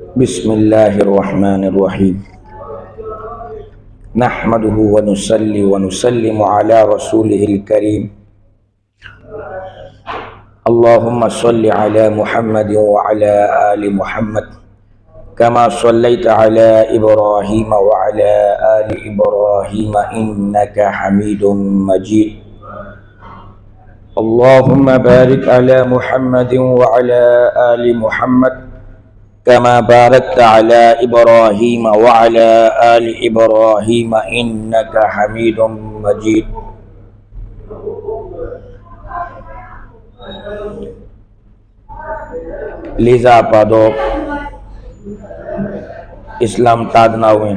بسم الله الرحمن الرحيم. نحمده ونصلي ونسلم على رسوله الكريم. اللهم صل على محمد وعلى آل محمد كما صليت على إبراهيم وعلى آل إبراهيم إنك حميد مجيد. اللهم بارك على محمد وعلى آل محمد كما باركت على إبراهيم وعلى آل إبراهيم إنك حميد مجيد. لذا بادو اسلام تادنا ہوئیں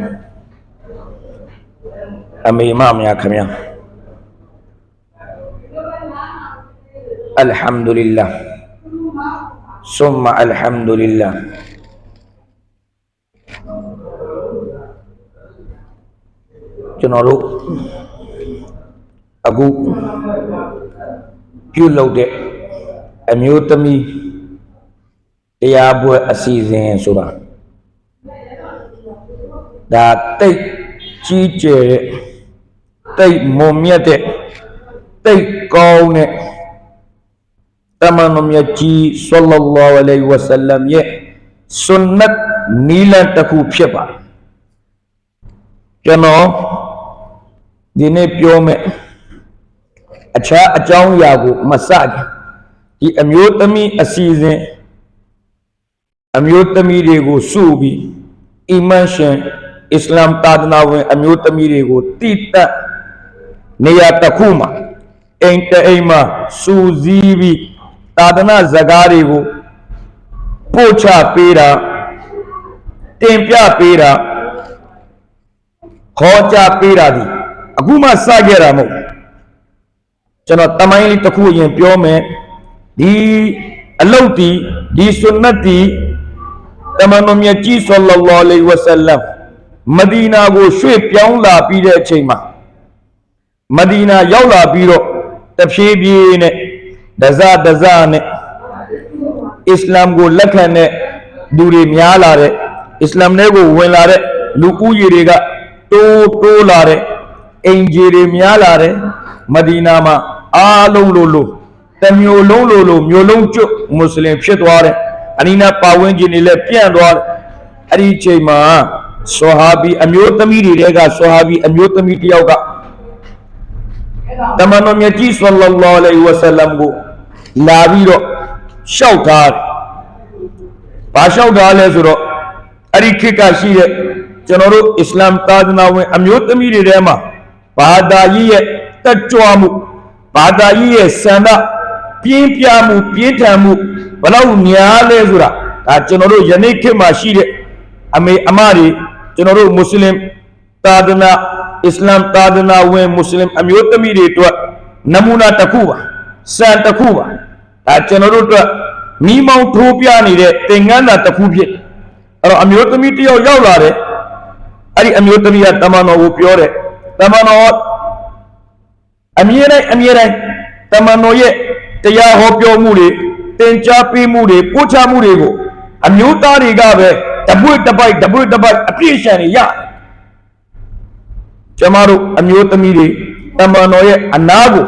امی امام یا کھمیا۔ الحمدللہ۔ ثم الحمدللہ۔ ကျွန်တော်တို့အခုပြုလုပ်တဲ့အမျိုးသမီးတရားပွဲအစီအစဉ်ဆိုတာဒါတိတ်ကြီးကျယ်တဲ့တိတ်မွန်မြတ်တဲ့တိတ်ကောင်းတဲ့တမန်တော်မြတ်ကြီးဆလ္လာလာဟ်အလိုင်ဝါဆလမ်ရဲ့ဆွန်နတ်နီလန်တစ်ခုဖြစ်ပါတယ်ကျွန်တော် ဒီနေ့ပြောမယ်အခြားအကြောင်းအရာကိုမစကြဒီအမျိုးသမီးအစီအစဉ်အမျိုးသမီးတွေကိုစုပြီးအီမန်ရှင်အစ္စလာမ်သာသနာဝင်အမျိုးသမီးတွေကိုတိတက်နေရာတစ်ခုမှာအိမ်တအိမ်မှာစူစည်းပြီးသာသနာဇကားတွေကိုပို့ချပေးတာတင်ပြပေးတာခေါ်ကြပေးတာဒီ အခုမှစခဲ့တာမဟုတ်ကျွန်တော်တမိုင်းလေးတစ်ခုအရင်ပြောမယ်ဒီအလုတ်တီဒီဆွန်နတ်တီတမန်တော်မြတ်ကြီးဆလ္လာလာအလိုင်ဝဆလမ်မဒီနာကိုရွှေ့ပြောင်းလာပြီးတဲ့အချိန်မှာမဒီနာရောက်လာပြီးတော့တဖြည်းဖြည်းနဲ့ဒဇဒဇနဲ့အစ္စလာမ်ကိုလက်ခံတဲ့လူတွေများလာတဲ့အစ္စလာမ်တွေကိုဝင်လာတဲ့လူဦးရေတွေကတိုးတိုးလာတဲ့ အင်ဂျီတွေများလာတဲ့မဒီနာမှာအားလုံးလိုလိုတစ်မျိုးလုံးလိုလိုမျိုးလုံးကျွတ်မွတ်စလင်ဖြစ်သွားတယ်အနီးနားပါဝင်ခြင်းတွေလည်းပြန့်သွားတယ်အဲ့ဒီအချိန်မှာဆွဟာဘီအမျိုးသမီးတွေကဆွဟာဘီအမျိုးသမီးတစ်ယောက်ကတမန်တော်မြတ်ကြီးဆလ္လာလာအလိုင်ဝဆလမ်ကိုလာပြီးတော့ရှောက်ထားတယ်။ဘာရှောက်ထားလဲဆိုတော့အဲ့ဒီခေတ်ကရှိတဲ့ကျွန်တော်တို့အစ္စလာမ်သာသနာဝင်အမျိုးသမီးတွေထဲမှာ ဘာသာကြီးရဲ့တက်ကြွမှုဘာသာကြီးရဲ့စံဒပြင်းပြမှုပြင်းထန်မှုဘလောက်များလဲဆိုတာဒါကျွန်တော်တို့ယနေ့ခေတ်မှာရှိတဲ့အမေအမတွေကျွန်တော်တို့မွတ်စလင်သာသနာအစ္စလာမ်သာသနာဝင်မွတ်စလင်အမျိုးသမီးတွေအတွက်နမူနာတစ်ခုပါစံတစ်ခုပါဒါကျွန်တော်တို့အတွက်မိမောင်းထိုးပြနေတဲ့သင်္ကန်းသာတစ်ခုဖြစ်အဲ့တော့အမျိုးသမီးတစ်ယောက်ရောက်လာတယ်အဲ့ဒီအမျိုးသမီးကတမန်တော်ကိုပြောတယ်တ မန်တော်အမြဲတမ်းအမြဲတမ်းတမန်တော်ရဲ့တရားဟောပြောမှုတွေသင်ကြားပေးမှုတွေပို့ချမှုတွေကိုအမျိုးသားတွေကပဲတပွေ့တပိုက်တပွေ့တပိုက်အပြည့်ရှံတွေရတယ်ကျမတို့အမျိုးသမီးတွေတမန်တော်ရဲ့အနာကို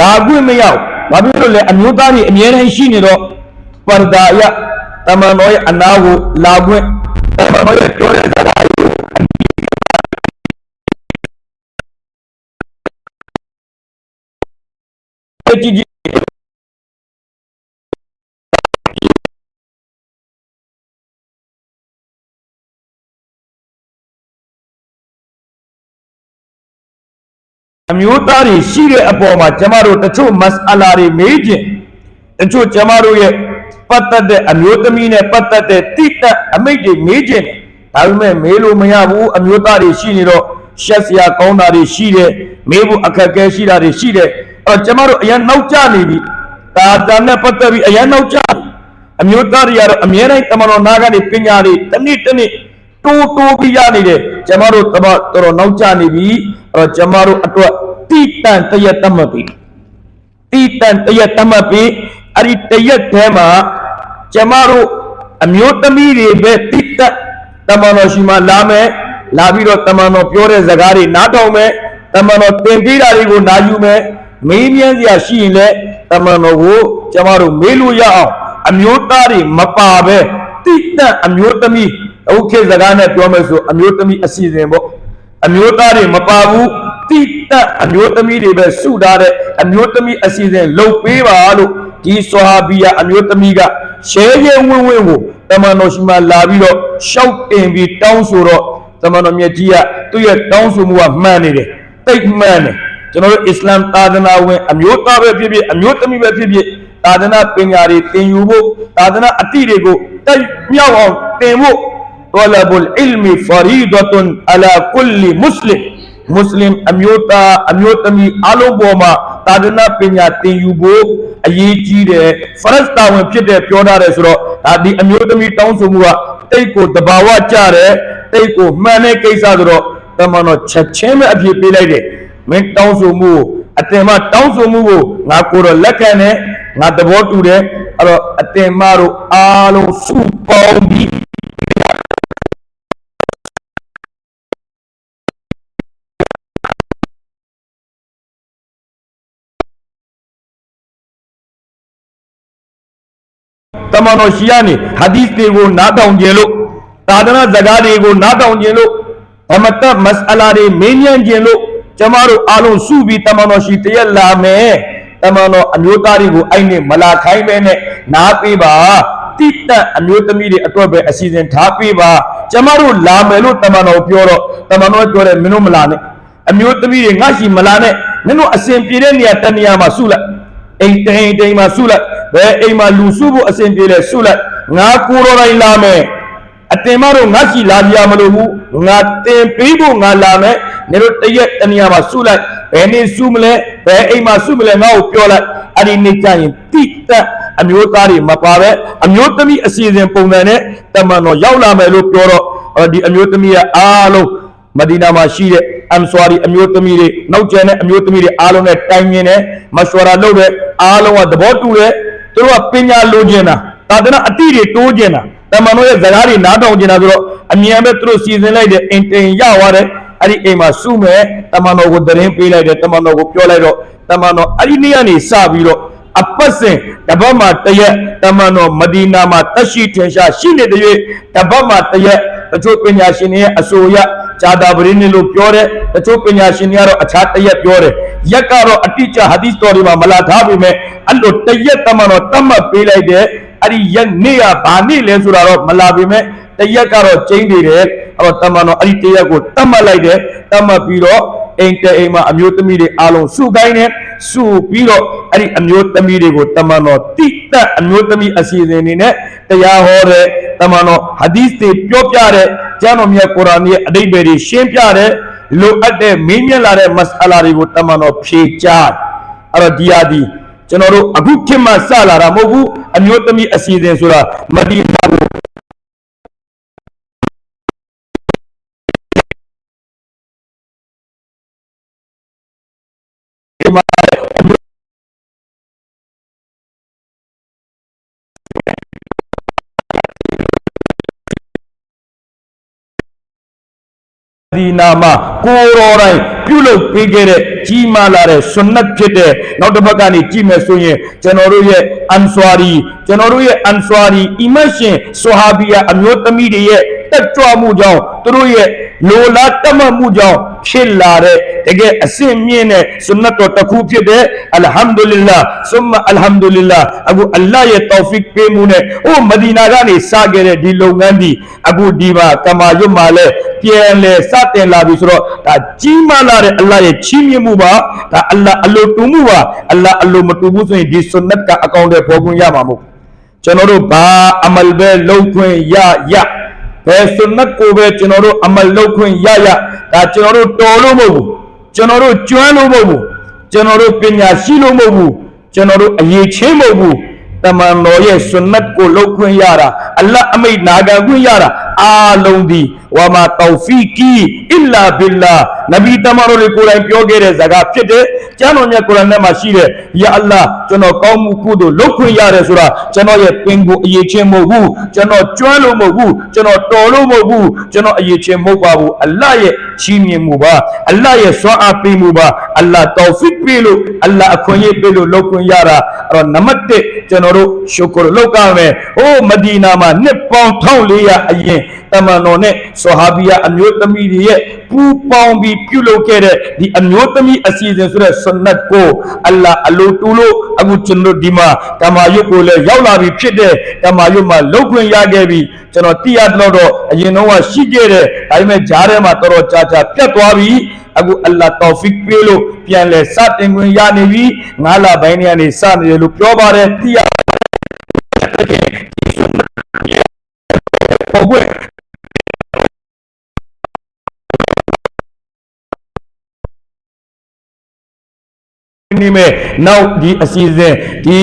လာခွင့်မရောက်ဘာဖြစ်လို့လဲအမျိုးသားတွေအမြဲတမ်းရှိနေတော့ပရဒါယတမန်တော်ရဲ့အနာကိုလာခွင့်တမန်တော်ရဲ့ပြောတဲ့စကား ကိုကြည့်ကြည့်အမျိုးသားတွေရှိတဲ့အပေါ်မှာကျမတို့တချို့မစအလာတွေမေးခြင်းတချို့ကျမတို့ရဲ့ပတ်သက်တဲ့အမျိုးသမီးနဲ့ပတ်သက်တဲ့တိတက်အမိတ်တွေမေးခြင်းဒါပေမဲ့မေးလို့မရဘူးအမျိုးသားတွေရှိနေတော့ရှက်စရာကောင်းတာတွေရှိတယ်မေးဖို့အခက်အခဲရှိတာတွေရှိတယ်အဲ့ တော့ကျမတို့အရင်နောက်ကျနေပြီဒါတာနဲ့ပတ်သက်ပြီးအရင်နောက်ကျအမျိုးသားတွေကတော့အမြဲတမ်းတမန်တော်နာကနေပညာတွေတစ်နေ့တစ်နေ့တိုးတိုးပြီးရနေတယ်ကျမတို့တော်တော်နောက်ကျနေပြီအဲ့တော့ကျမတို့အတွက်တိတန်တရက်တတ်မှတ်ပြီတိတန်တရက်တတ်မှတ်ပြီအဲ့ဒီတရက်ထဲမှာကျမတို့အမျိုးသမီးတွေပဲတိတက်တမန်တော်ရှိမှလာမယ်လာပြီးတော့တမန်တော်ပြောတဲ့စကားတွေနားထောင်မယ်တမန်တော်သင်ပေးတာတွေကိုနားယူမယ် မေးမြန်းစရာရှိရင်လည်းတမန်တော်ကိုကျမတို့မေးလို့ရအောင်အမျိုးသားတွေမပါပဲတိတက်အမျိုးသမီးအခုခေတ်စကားနဲ့ပြောမယ်ဆိုအမျိုးသမီးအစီအစဉ်ပေါ့အမျိုးသားတွေမပါဘူးတိတက်အမျိုးသမီးတွေပဲစုထားတဲ့အမျိုးသမီးအစီအစဉ်လုပ်ပေးပါလို့ဒီဆွာဟာဘီယာအမျိုးသမီးကရှဲရဲဝင်းဝင်းကိုတမန်တော်ရှိမှလာပြီးတော့ရှောက်တင်ပြီးတောင်းဆိုတော့တမန်တော်မြတ်ကြီးကသူ့ရဲ့တောင်းဆိုမှုကမှန်နေတယ်တိတ်မှန်တယ် ကျွန်တော်တို့အစ္စလာမ်သာသနာဝင်အမျိုးသားပဲဖြစ်ဖြစ်အမျိုးသမီးပဲဖြစ်ဖြစ်သာသနာပညာတွေသင်ယူဖို့သာသနာအတိတွေကိုတိုက်မြောက်အောင်သင်ဖို့ طلب العلم فريضة على كل مسلم မွတ်စလင်အမျိုးသားအမျိုးသမီးအလုံးပေါ်မှာသာသနာပညာသင်ယူဖို့အရေးကြီးတယ်ဖရတ်တာဝန်ဖြစ်တဲ့ပြောထားတယ်ဆိုတော့ဒါဒီအမျိုးသမီးတောင်းဆိုမှုကတိတ်ကိုတဘာဝကြတယ်တိတ်ကိုမှန်တဲ့ကိစ္စဆိုတော့တမန်တော်ချက်ချင်းပဲအပြည့်ပေးလိုက်တယ် မင်းတောင်းဆိုမှုကိုအတင်မတောင်းဆိုမှုကိုငါကိုယ်တော့လက်ခံတယ်ငါသဘောတူတယ်အဲ့တော့အတင်မတို့အားလုံးစုပေါင်းပြီးတမန်တော်ရှိရနေဟာဒီသ်တွေကိုနားထောင်ခြင်းလို့သာသနာစကားတွေကိုနားထောင်ခြင်းလို့အမတမစအလာတွေမင်းမြန်းခြင်းလို့ ကျမတို့အားလုံးစုပြီးတမန်တော်ရှိတရက်လာမယ်တမန်တော်အမျိုးသားတွေကိုအဲ့နဲ့မလာခိုင်းပဲနဲ့နားပေးပါတိတတ်အမျိုးသမီးတွေအတွက်ပဲအစီအစဉ်ထားပေးပါကျမတို့လာမယ်လို့တမန်တော်ပြောတော့တမန်တော်ပြောတယ်မင်းတို့မလာနဲ့အမျိုးသမီးတွေငါရှိမလာနဲ့မင်းတို့အစဉ်ပြေတဲ့နေရာတနေရာမှာစုလိုက်အိမ်တိမ်တိမ်မှာဆုလိုက်ဘယ်အိမ်မှာလူစုဖို့အစဉ်ပြေလဲဆုလိုက်ငါကိုယ်တော်တိုင်းလာမယ်အတင်မတို့ငါရှိလာပြမလို့ဘူးငါတင်ပေးဖို့ငါလာမယ် နေတို့တရက်တနေရာမှာဆုလိုက်ဘယ်နေ့ဆုမလဲဘယ်အိမ်မှာဆုမလဲငါ့ကိုပြောလိုက်အဲ့ဒီနေ့ကျရင်တိတက်အမျိုးသားတွေမပါပဲအမျိုးသမီးအစီအစဉ်ပုံစံနဲ့တမန်တော်ရောက်လာမယ်လို့ပြောတော့အော်ဒီအမျိုးသမီးကအားလုံးမဒီနာမှာရှိတဲ့အမ်ဆွာရီအမျိုးသမီးတွေနောက်ကျန်တဲ့အမျိုးသမီးတွေအားလုံးနဲ့တိုင်မြင်တယ်မရှဝရာလုပ်တယ်အားလုံးကသဘောတူတယ်သူတို့ကပညာလိုချင်တာသာသနာအတိတွေတိုးချင်တာတမန်တော်ရဲ့ဇာတ်တွေနားထောင်ချင်တာဆိုတော့အမြန်ပဲသူတို့စီစဉ်လိုက်တယ်အင်တင်ရသွားတယ် အဲ့ဒီအိမ်မှာစုမယ်တမန်တော်ကိုသတင်းပေးလိုက်တယ်တမန်တော်ကိုပြောလိုက်တော့တမန်တော်အဲ့ဒီနေ့ကနေစပြီးတော့အပတ်စဉ်တပတ်မှာတရက်တမန်တော်မဒီနာမှာတက်ရှိထင်ရှားရှိနေတဲ့၍တပတ်မှာတရက်တချို့ပညာရှင်တွေရဲ့အဆိုအရဂျာတာပရင်းနေလို့ပြောတယ်တချို့ပညာရှင်တွေကတော့အခြားတရက်ပြောတယ်ရက်ကတော့အတိအကျဟာဒီသ်တော်တွေမှာမလာထားပေမဲ့အဲ့လိုတရက်တမန်တော်တတ်မှတ်ပေးလိုက်တယ်အဲ့ဒီရက်နေ့ကဘာနေ့လဲဆိုတာတော့မလာပေမဲ့ တရက်ကတော့ကျင်းနေတယ်အဲ့တော့တမန်တော်အဲ့ဒီတရက်ကိုတတ်မှတ်လိုက်တယ်တတ်မှတ်ပြီးတော့အိမ်တဲအိမ်မှာအမျိုးသမီးတွေအားလုံးစုကိုင်းတယ်စုပြီးတော့အဲ့ဒီအမျိုးသမီးတွေကိုတမန်တော်တိတက်အမျိုးသမီးအစီအစဉ်တွေနဲ့တရားဟောတဲ့တမန်တော်ဟာဒီသ်တွေပြောပြတဲ့ကျမ်းတော်မြတ်ကုရ်အာန်ရဲ့အဓိပ္ပာယ်တွေရှင်းပြတဲ့လိုအပ်တဲ့မင်းမြတ်လာတဲ့မစအလာတွေကိုတမန်တော်ဖြေကြားအဲ့တော့ဒီဟာဒီကျွန်တော်တို့အခုခေတ်မှစလာတာမဟုတ်ဘူးအမျိုးသမီးအစီအစဉ်ဆိုတာမဒီနာ तीनामा कोरोराई ပြုလုပ်ပေးခဲ့တဲ့ကြီးမားလာတဲ့ဆွနတ်ဖြစ်တဲ့နောက်တစ်ဘက်ကနေကြည့်မယ်ဆိုရင်ကျွန်တော်တို့ရဲ့အန်ဆွာရီကျွန်တော်တို့ရဲ့အန်ဆွာရီအီမတ်ရှင်ဆွဟာဘီယာအမျိုးသမီးတွေရဲ့တက်ကြွမှုကြောင့်သူတို့ရဲ့လိုလားတတ်မှတ်မှုကြောင့်ဖြစ်လာတဲ့တကယ်အစင်မြင့်တဲ့ဆွနတ်တော်တစ်ခုဖြစ်တဲ့အလ်ဟမ်ဒူလ illah ဆုမအလ်ဟမ်ဒူလ illah အခုအလ္လာဟ်ရဲ့တောဖစ်ပေးမှုနဲ့ဟိုမဒီနာကနေစခဲ့တဲ့ဒီလုပ်ငန်းဒီအခုဒီမှာကမာရွတ်မှာလဲပြန်လဲစတင်လာပြီဆိုတော့ဒါကြီးမားလာတဲ့အလ္လာဟ်ရဲ့ချီးမြှင့်မှုပါဒါအလ္လာဟ်အလိုတူမှုပါအလ္လာဟ်အလိုမတူဘူးဆိုရင်ဒီဆွနတ်ကအကောင့်တွေပေါ်ခွင့်ရမှာမဟုတ်ကျွန်တော်တို့ဘာအမလ်ပဲလုပ်ခွင့်ရရဘယ်ဆွနတ်ကိုပဲကျွန်တော်တို့အမလ်လုပ်ခွင့်ရရဒါကျွန်တော်တို့တော်လို့မဟုတ်ဘူးကျွန်တော်တို့ကျွမ်းလို့မဟုတ်ဘူးကျွန်တော်တို့ပညာရှိလို့မဟုတ်ဘူးကျွန်တော်တို့အရေးချင်းမဟုတ်ဘူးတမန်တော်ရဲ့ဆွနတ်ကိုလုပ်ခွင့်ရတာအလ္လာဟ်အမိတ်နာခံခွင့်ရတာအားလုံးဒီဝါမာတောဖီကီအီလာဘီလာနဗီတမန်တော်တွေကိုယ်တိုင်ပြောခဲ့တဲ့ဇာကဖြစ်တယ်ကျမ်းတော်မြတ်ကုရ်အာန်ထဲမှာရှိတယ်ယာအလ္လာကျွန်တော်ကောင်းမှုကုသိုလ်လုပ်ခွင့်ရတယ်ဆိုတာကျွန်တော်ရဲ့ပင်ကိုအရေးချင်းမဟုတ်ဘူးကျွန်တော်ကျွမ်းလို့မဟုတ်ဘူးကျွန်တော်တော်လို့မဟုတ်ဘူးကျွန်တော်အရေးချင်းမဟုတ်ပါဘူးအလ္လာရဲ့ချီးမြှင့်မှုပါအလ္လာရဲ့စွမ်းအားပေးမှုပါအလ္လာတောဖီပေးလို့အလ္လာအခွင့်အရေးပေးလို့လုပ်ခွင့်ရတာအဲ့တော့နံပါတ်1ကျွန်တော်တို့ရှုကရလုပ်ကြမယ်ဟိုးမဒီနာမှာနှစ်ပေါင်း1400အရင်တမန်တော်နဲ့ဆွဟာဘီယာအမျိုးသမီးတွေရဲ့ပူပေါင်းပြီးပြုလုပ်ခဲ့တဲ့ဒီအမျိုးသမီးအစီအစဉ်ဆိုတဲ့ဆွန်နတ်ကိုအလ္လာအလိုတူလို့အခုကျွန်တော်ဒီမှာကမာယုတ်ကိုလည်းရောက်လာပြီဖြစ်တဲ့ကမာယုတ်မှာလုတ်ခွင့်ရခဲ့ပြီကျွန်တော်တိရတော့တော့အရင်တော့ကရှိခဲ့တဲ့ဒါပေမဲ့ဂျားထဲမှာတော်တော်ကြာကြာပြတ်သွားပြီအခုအလ္လာတောဖစ်ပေးလို့ပြန်လဲစတင်ခွင့်ရနေပြီငါးလပိုင်းနေကနေစနေတယ်လို့ပြောပါတယ်တိရပေါ်ွ နေမယ်နောက်ဒီအစီအစဉ်ဒီ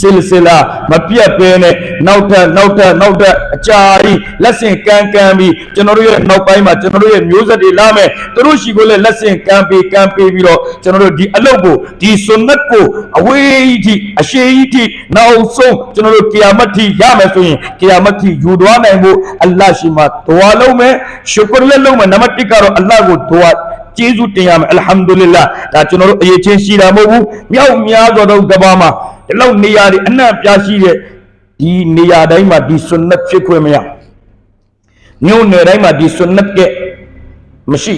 ဆစ်ဆလာမပြတ်ပဲနဲ့နောက်ထပ်နောက်ထပ်နောက်ထပ်အကြာကြီးလက်ဆင့်ကမ်းကမ်းပြီးကျွန်တော်တို့ရဲ့နောက်ပိုင်းမှာကျွန်တော်တို့ရဲ့မျိုးဆက်တွေလာမယ်သူတို့ရှိကိုလည်းလက်ဆင့်ကမ်းပေးကမ်းပေးပြီးတော့ကျွန်တော်တို့ဒီအလုပ်ကိုဒီဆွန်နတ်ကိုအဝေးကြီးအရှိကြီးနောက်ဆုံးကျွန်တော်တို့ကီယာမတ်တီရမယ်ဆိုရင်ကီယာမတ်တီယူသွားနိုင်ဖို့အလ္လာဟ်ရှိမှဒွါလုံးမယ်ရှုကရလည်းလုံးမယ်နံပါတ်1ကတော့အလ္လာဟ်ကိုဒွါ ကျေးဇူးတင်ရမယ်အလ်ဟမ်ဒူလ illah ဒါကျွန်တော်တို့အရေးချင်းရှိတာမဟုတ်ဘူးမြောက်များသောသောကဘာမှာဒီလောက်နေရာတွေအနှံ့ပြားရှိတဲ့ဒီနေရာတိုင်းမှာဒီဆွန်နတ်ဖြစ်ခွင့်မရမြို့နယ်တိုင်းမှာဒီဆွန်နတ်ကမရှိ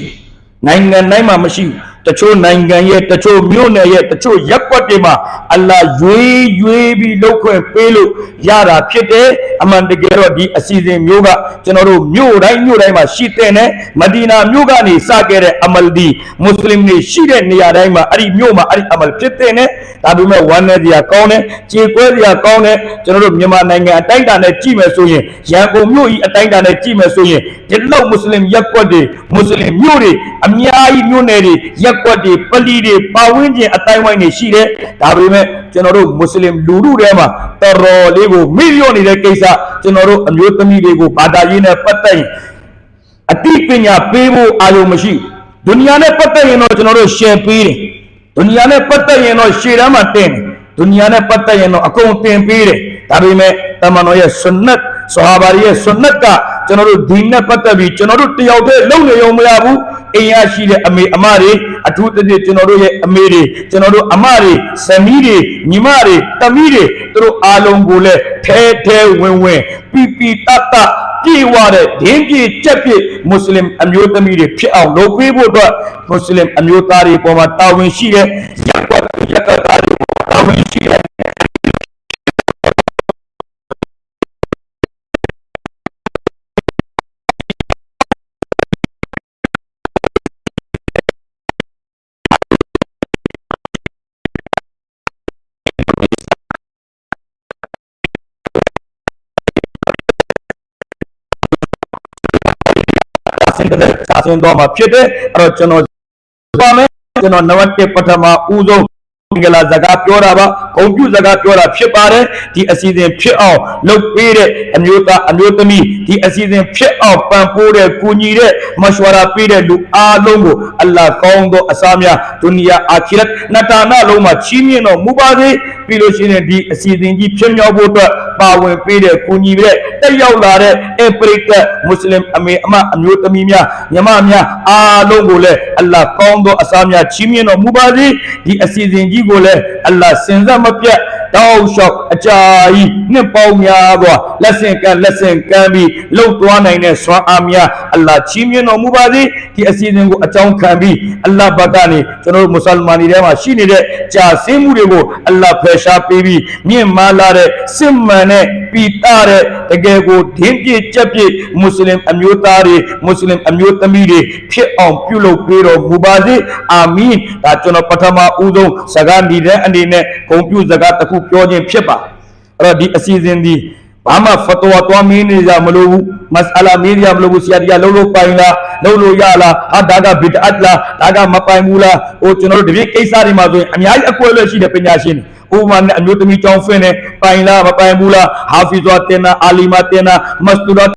နိုင်ငံတိုင်းမှာမရှိတချို့နိုင်ငံရဲ့တချို့မြို့နယ်ရဲ့တချို့ရပ်ကွက်တွေမှာအလ္လာဟ်ရွေးရွေးပြီးလှုပ်ခွင့်ပေးလို့ရတာဖြစ်တယ်အမှန်တကယ်တော့ဒီအစီအစဉ်မျိုးကကျွန်တော်တို့မြို့တိုင်းမြို့တိုင်းမှာရှိတဲ့နဲ့မဒီနာမြို့ကနေစခဲ့တဲ့အမလ်ဒီမွတ်စလင်တွေရှိတဲ့နေရာတိုင်းမှာအဲ့ဒီမြို့မှာအဲ့ဒီအမလ်ဖြစ်တဲ့နဲ့ဒါပေမဲ့ဝမ်းနဲ့စရာကောင်းတယ်ကြေကွဲစရာကောင်းတယ်ကျွန်တော်တို့မြန်မာနိုင်ငံအတိုင်းအတာနဲ့ကြည့်မယ်ဆိုရင်ရန်ကုန်မြို့ကြီးအတိုင်းအတာနဲ့ကြည့်မယ်ဆိုရင်ဒီလောက်မွတ်စလင်ရပ်ကွက်တွေမွတ်စလင်မြို့တွေအများကြီးမြို့နယ်တွေရက်ကွက်တွေပလီတွေပါဝင်းကျင်အတိုင်းဝိုင်းတွေရှိတယ်ဒါပေမဲ့ကျွန်တော်တို့မွတ်စလင်လူထုထဲမှာတော်တော်လေးကိုမိလျော့နေတဲ့ကိစ္စကျွန်တော်တို့အမျိုးသမီးတွေကိုဘာသာရေးနဲ့ပတ်သက်ရင်အတိပညာပေးဖို့အာရုံမရှိဒုနီယာနဲ့ပတ်သက်ရင်တော့ကျွန်တော်တို့ရှယ်ပေးတယ်ဒုနီယာနဲ့ပတ်သက်ရင်တော့ရှေ့တန်းမှာတင်တယ်ဒုနီယာနဲ့ပတ်သက်ရင်တော့အကုန်တင်ပေးတယ်ဒါပေမဲ့တမန်တော်ရဲ့ဆွန်နတ်ဆဟာဘာရဲ့ဆွန်နတ်ကကျွန်တော်တို့ဒီနဲ့ပတ်သက်ပြီးကျွန်တော်တို့တယောက်တည်းလုံနေရုံမရဘူး အိမ်ရရှိတဲ့အမေအမတွေအထူးသဖြင့်ကျွန်တော်တို့ရဲ့အမေတွေကျွန်တော်တို့အမတွေဇနီးတွေညီမတွေတမီးတွေသူတို့အားလုံးကိုလည်းထဲထဲဝင်ဝင်ပီပီတတ်တတ်ပြေဝတဲ့ဒင်းပြေကြက်ပြေမွတ်စလင်အမျိုးသမီးတွေဖြစ်အောင်လုပ်ပေးဖို့အတွက်မွတ်စလင်အမျိုးသားတွေပေါ်မှာတာဝန်ရှိတဲ့ရပ်ကွက်ရပ်ကွက်သားတွေတာဝန်ရှိတဲ့ ဆင်းတော့မှာဖြစ်တယ်အဲ့တော့ကျွန်တော်ပါမယ်ကျွန်တော်နံပါတ်1ပထမဦးဆုံး မင်္ဂလာစကားပြောတာပါဂုံပြုစကားပြောတာဖြစ်ပါတယ်ဒီအစီအစဉ်ဖြစ်အောင်လုပ်ပေးတဲ့အမျိုးသားအမျိုးသမီးဒီအစီအစဉ်ဖြစ်အောင်ပံ့ပိုးတဲ့ကူညီတဲ့မရှဝရာပေးတဲ့လူအားလုံးကိုအလ္လာဟ်ကောင်းသောအစားများဒုနီယာအာခီရတ်နတာနာလုံးမှာချီးမြှင့်တော်မူပါစေပြီးလို့ရှိရင်ဒီအစီအစဉ်ကြီးဖြစ်မြောက်ဖို့အတွက်ပါဝင်ပေးတဲ့ကူညီတဲ့တက်ရောက်လာတဲ့အပရိကမွတ်စလင်အမေအမအမျိုးသမီးများညီမများအားလုံးကိုလည်းအလ္လာဟ်ကောင်းသောအစားများချီးမြှင့်တော်မူပါစေဒီအစီအစဉ်ကြီးကိုလည်းအလ္လာဟ်စင်စက်မပြတ် တောက်လျှောက်အကြာကြီးနှစ်ပေါင်းများစွာလက်ဆင့်ကမ်းလက်ဆင့်ကမ်းပြီးလှုပ်သွားနိုင်တဲ့ဆွမ်းအားများအလ္လာဟ်ချီးမြှင့်တော်မူပါစေဒီအစီအစဉ်ကိုအကြောင်းခံပြီးအလ္လာဟ်ဘက်ကနေကျွန်တော်တို့မွတ်စလမန်တွေထဲမှာရှိနေတဲ့ကြာဆင်းမှုတွေကိုအလ္လာဟ်ဖယ်ရှားပေးပြီးမြင့်မားလာတဲ့စစ်မှန်တဲ့ပြီးတာတဲ့တကယ်ကိုဒင်းပြည့်ကြက်ပြည့်မွတ်စလင်အမျိုးသားတွေမွတ်စလင်အမျိုးသမီးတွေဖြစ်အောင်ပြုလုပ်ပေးတော်မူပါစေအာမင်ဒါကျွန်တော်ပထမဦးဆုံးစကားနေတဲ့အနေနဲ့ဂုဏ်ပြုစကားတစ်ခုပြောခြင်းဖြစ်ပါအဲ့တော့ဒီအစီအစဉ်ဒီဘာမှဖတဝါသွားမင်းနေကြမလို့ဘူးမစအလာမင်းရမလို့ဘူးဆရာတရားလုံးလို့ပိုင်လားလုံးလို့ရလားဟာဒါကဘီဒအတ်လားဒါကမပိုင်ဘူးလားဟိုကျွန်တော်တို့ဒီကိစ္စတွေမှာဆိုရင်အများကြီးအကွဲလွဲရှိတဲ့ပညာရှင်တွေဥပမာနဲ့အမျိုးသမီးကြောင်းဖင်းနေပိုင်လားမပိုင်ဘူးလားဟာဖီဇွာတင်နာအာလီမာတင်နာမစတူဒတ်